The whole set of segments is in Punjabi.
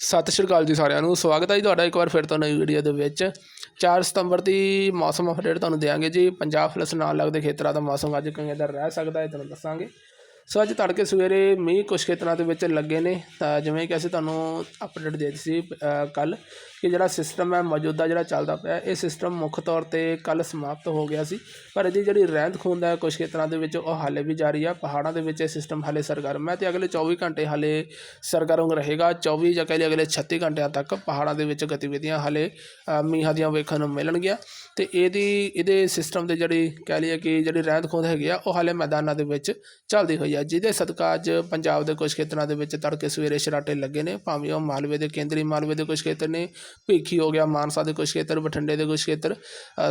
ਸਤਿ ਸ਼੍ਰੀ ਅਕਾਲ ਜੀ ਸਾਰਿਆਂ ਨੂੰ। ਸਵਾਗਤ ਹੈ ਜੀ ਤੁਹਾਡਾ ਇੱਕ ਵਾਰ ਫਿਰ ਤੋਂ ਨਵੀਂ ਵੀਡੀਓ ਦੇ ਵਿੱਚ। 4 ਸਤੰਬਰ ਦੀ ਮੌਸਮ ਅਪਡੇਟ ਤੁਹਾਨੂੰ ਦੇਵਾਂਗੇ ਜੀ। ਪੰਜਾਬ ਪਲਸ ਨਾਲ ਲੱਗਦੇ ਖੇਤਰਾਂ ਦਾ ਮੌਸਮ ਅੱਜ ਕਿਵੇਂ ਦਾ ਰਹਿ ਸਕਦਾ ਹੈ, ਤੁਹਾਨੂੰ ਦੱਸਾਂਗੇ। ਸੋ ਅੱਜ ਤੜਕੇ ਸਵੇਰੇ ਮੀਂਹ ਕੁਝ ਖੇਤਰਾਂ ਦੇ ਵਿੱਚ ਲੱਗੇ ਨੇ। ਤਾਂ ਜਿਵੇਂ ਕਿ ਅਸੀਂ ਤੁਹਾਨੂੰ ਅਪਡੇਟ ਦੇ ਦਿੱਤੀ ਸੀ ਕੱਲ ਕਿ ਜਿਹੜਾ ਸਿਸਟਮ ਹੈ, ਮੌਜੂਦਾ ਜਿਹੜਾ ਚੱਲਦਾ ਪਿਆ, ਇਹ ਸਿਸਟਮ ਮੁੱਖ ਤੌਰ ਤੇ ਕੱਲ ਸਮਾਪਤ ਹੋ ਗਿਆ ਸੀ। ਪਰ ਇਹਦੀ ਜਿਹੜੀ ਰਹਿੰਦ ਖੂੰਹਦ ਹੈ ਕੁਝ ਖੇਤਰਾਂ ਦੇ ਵਿੱਚ ਉਹ ਹਾਲੇ ਵੀ ਜਾਰੀ ਆ। ਪਹਾੜਾਂ ਦੇ ਵਿੱਚ ਇਹ ਸਿਸਟਮ ਹਾਲੇ ਸਰਗਰਮ ਹੈ ਤੇ ਅਗਲੇ 24 ਘੰਟੇ ਹਾਲੇ ਸਰਗਰਮ ਰਹੇਗਾ। 24 ਜਾਂ ਕਹਿ ਲਈਏ ਅਗਲੇ 36 ਘੰਟਿਆਂ ਤੱਕ ਪਹਾੜਾਂ ਦੇ ਵਿੱਚ ਗਤੀਵਿਧੀਆਂ ਹਾਲੇ ਮੀਂਹਾਂ ਦੀਆਂ ਵੇਖਣ ਨੂੰ ਮਿਲਣਗੀਆਂ। ਤੇ ਇਹਦੀ, ਇਹਦੇ ਸਿਸਟਮ ਦੇ ਜਿਹੜੀ ਕਹਿ ਲਈਏ ਕਿ ਜਿਹੜੀ ਰਹਿੰਦ ਖੂੰਹਦ ਹੈਗੀ ਆ, ਉਹ ਹਾਲੇ ਮੈਦਾਨਾਂ ਦੇ ਵਿੱਚ ਚੱਲਦੀ ਹੋਈ ਆ। ਜਿਹਦੇ ਸਦਕਾ ਅੱਜ ਪੰਜਾਬ ਦੇ ਕੁਝ ਖੇਤਰਾਂ ਦੇ ਵਿੱਚ ਤੜਕੇ ਸਵੇਰੇ ਸ਼ਰਾਟੇ ਲੱਗੇ ਨੇ, ਭਾਵੇਂ ਉਹ ਮਾਲਵੇ ਦੇ ਕੇਂਦਰੀ ਮਾਲਵੇ ਦੇ ਕੁਝ ਖੇਤਰ ਨੇ, ਭੀਖੀ ਹੋ ਗਿਆ ਮਾਨਸਾ ਦੇ ਕੁਝ ਖੇਤਰ, ਬਠਿੰਡੇ ਦੇ ਕੁਝ ਖੇਤਰ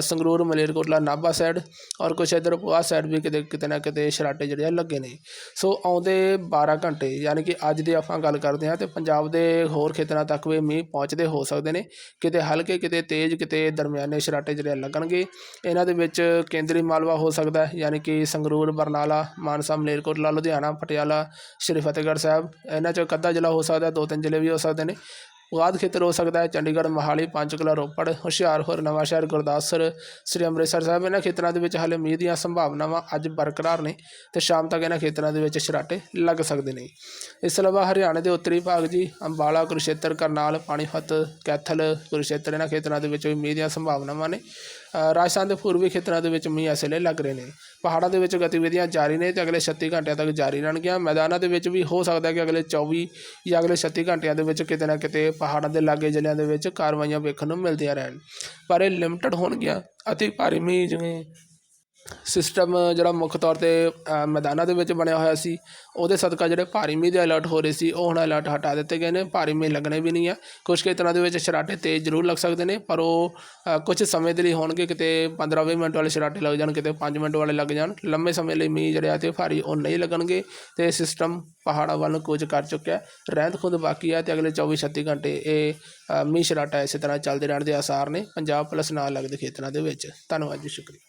ਸੰਗਰੂਰ, ਮਲੇਰਕੋਟਲਾ, ਨਾਭਾ ਸਾਈਡ ਔਰ ਕੁਝ ਇੱਧਰ ਪੁਆ ਸਾਈਡ ਵੀ ਕਿਤੇ ਕਿਤੇ ਨਾ ਕਿਤੇ ਸ਼ਰਾਟੇ ਜਿਹੜੇ ਆ ਲੱਗੇ ਨੇ। ਸੋ ਆਉਂਦੇ 12 ਘੰਟੇ, ਯਾਨੀ ਕਿ ਅੱਜ ਦੀ ਆਪਾਂ ਗੱਲ ਕਰਦੇ ਹਾਂ ਤੇ ਪੰਜਾਬ ਦੇ ਹੋਰ ਖੇਤਰਾਂ ਤੱਕ ਵੀ ਮੀਂਹ ਪਹੁੰਚਦੇ ਹੋ ਸਕਦੇ ਨੇ, ਕਿਤੇ ਹਲਕੇ, ਕਿਤੇ ਤੇਜ਼, ਕਿਤੇ ਦਰਮਿਆਨੇ ਸ਼ਰਾਟੇ ਜਿਹੜੇ ਆ ਲੱਗਣਗੇ। ਇਹਨਾਂ ਦੇ ਵਿੱਚ ਕੇਂਦਰੀ ਮਾਲਵਾ ਹੋ ਸਕਦਾ ਹੈ, ਯਾਨੀ ਕਿ ਸੰਗਰੂਰ, ਬਰਨਾਲਾ, ਮਾਨਸਾ, ਮਲੇਰਕੋਟਲਾ ਲੁਧਿਆਣਾ, ਪਟਿਆਲਾ, ਸ਼੍ਰੀ ਫਤਿਹਗੜ੍ਹ ਸਾਹਿਬ। ਇਹਨਾਂ ਚੋਂ ਇੱਕ ਅੱਧਾ ਜ਼ਿਲ੍ਹਾ ਹੋ ਸਕਦਾ, ਦੋ ਤਿੰਨ ਜ਼ਿਲ੍ਹੇ ਵੀ ਹੋ ਸਕਦੇ ਨੇ। ਪੁਆਧ ਖੇਤਰ ਹੋ ਸਕਦਾ ਹੈ ਚੰਡੀਗੜ੍ਹ, ਮੋਹਾਲੀ, ਪੰਚਕੂਲਾ, ਰੋਪੜ ਹੁਸ਼ਿਆਰਪੁਰ ਨਵਾਂਸ਼ਹਿਰ ਗੁਰਦਾਸਪੁਰ, ਸ੍ਰੀ ਅੰਮ੍ਰਿਤਸਰ ਸਾਹਿਬ। ਇਹਨਾਂ ਖੇਤਰਾਂ ਦੇ ਵਿੱਚ ਹਾਲੇ ਮੀਂਹ ਦੀਆਂ ਸੰਭਾਵਨਾਵਾਂ ਅੱਜ ਬਰਕਰਾਰ ਨੇ ਤੇ ਸ਼ਾਮ ਤੱਕ ਇਹਨਾਂ ਖੇਤਰਾਂ ਦੇ ਵਿੱਚ ਸ਼ਰਾਟੇ ਲੱਗ ਸਕਦੇ ਨੇ। ਇਸ ਤੋਂ ਇਲਾਵਾ ਹਰਿਆਣੇ ਦੇ ਉੱਤਰੀ ਭਾਗ ਜੀ, ਅੰਬਾਲਾ ਕੁਰੂਸ਼ੇਤਰ ਕਰਨਾਲ, ਪਾਣੀਪਤ, ਕੈਥਲ ਕੁਰੂਸ਼ੇਤਰ ਇਹਨਾਂ ਖੇਤਰਾਂ ਦੇ ਵਿੱਚ ਵੀ ਮੀਂਹ ਦੀਆਂ ਸੰਭਾਵਨਾਵਾਂ ਨੇ। ਰਾਜਸਥਾਨ ਦੇ ਪੂਰਬੀ ਖੇਤਰਾਂ ਦੇ ਵਿੱਚ ਮੀਂਹ ਇਸ ਲੱਗ ਰਹੇ ਨੇ। ਪਹਾੜਾਂ ਦੇ ਵਿੱਚ ਗਤੀਵਿਧੀਆਂ ਜਾਰੀ ਨੇ ਤੇ ਅਗਲੇ 36 ਘੰਟਿਆਂ ਤੱਕ ਜਾਰੀ ਰਹਿਣਗੀਆਂ। ਮੈਦਾਨਾਂ ਦੇ ਵਿੱਚ ਵੀ ਹੋ ਸਕਦਾ ਹੈ ਕਿ ਅਗਲੇ 24 ਜਾਂ ਅਗਲੇ 36 ਘੰਟਿਆਂ ਦੇ ਵਿੱਚ ਕਿਤੇ ਨਾ ਕਿਤੇ ਪਹਾੜਾਂ ਦੇ ਲਾਗੇ ਜ਼ਿਲ੍ਹਿਆਂ ਦੇ ਵਿੱਚ ਕਾਰਵਾਈਆਂ ਵੇਖਣ ਨੂੰ ਮਿਲਦੀਆਂ ਰਹਿਣ। ਪਰ ਇਹ ਲਿਮਟਿਡ ਹੋਣਗੀਆਂ। ਅਤੇ ਭਾਰੀ ਮੀਂਹ ਜਿਵੇਂ ਸਿਸਟਮ ਜਿਹੜਾ ਮੁੱਖ ਤੌਰ ਤੇ ਮੈਦਾਨਾਂ ਦੇ ਵਿੱਚ ਬਣਿਆ ਹੋਇਆ ਸੀ ਉਹਦੇ ਸਦਕਾ ਜਿਹੜੇ ਭਾਰੀ ਮੀਂਹ ਦੇ ਅਲਰਟ ਹੋ ਰਹੇ ਸੀ ਉਹ ਹੁਣ ਅਲਰਟ ਹਟਾ ਦਿੱਤੇ ਗਏ ਨੇ। ਭਾਰੀ ਮੀਂਹ ਲੱਗਣੇ ਵੀ ਨਹੀਂ ਆ। ਕੁਝ ਖੇਤਰਾਂ ਦੇ ਵਿੱਚ ਸ਼ਰਾਟੇ ਤੇਜ਼ ਜ਼ਰੂਰ ਲੱਗ ਸਕਦੇ ਨੇ ਪਰ ਉਹ ਅ, ਕੁਝ ਸਮੇਂ ਦੇ ਲਈ ਹੋਣਗੇ। ਕਿਤੇ 15-20 ਮਿੰਟ ਵਾਲੇ ਸ਼ਰਾਟੇ ਲੱਗ ਜਾਣ ਕਿਤੇ 5 ਮਿੰਟ ਵਾਲੇ ਲੱਗ ਜਾਣ। ਲੰਮੇ ਸਮੇਂ ਲਈ ਮੀਂਹ ਜਿਹੜੇ ਆ ਤੇ ਭਾਰੀ ਉਹ ਨਹੀਂ ਲੱਗਣਗੇ ਤੇ ਸਿਸਟਮ ਪਹਾੜਾਂ ਵੱਲ ਨੂੰ ਕੁਝ ਕਰ ਚੁੱਕਿਆ ਰਹਿੰਦ ਖੁੰਦ ਬਾਕੀ ਆ ਤੇ ਅਗਲੇ 24-36 ਘੰਟੇ ਇਹ ਮੀਂਹ ਸ਼ਰਾਟਾ ਇਸੇ ਤਰ੍ਹਾਂ ਚੱਲਦੇ ਰਹਿਣ ਦੇ ਆਸਾਰ ਨੇ। ਪੰਜਾਬ ਪਲਸ ਨਾਲ ਲੱਗਦੇ ਖੇਤਰਾਂ ਦੇ ਵਿੱਚ। ਧੰਨਵਾਦ ਜੀ ਸ਼ੁਕਰੀਆ।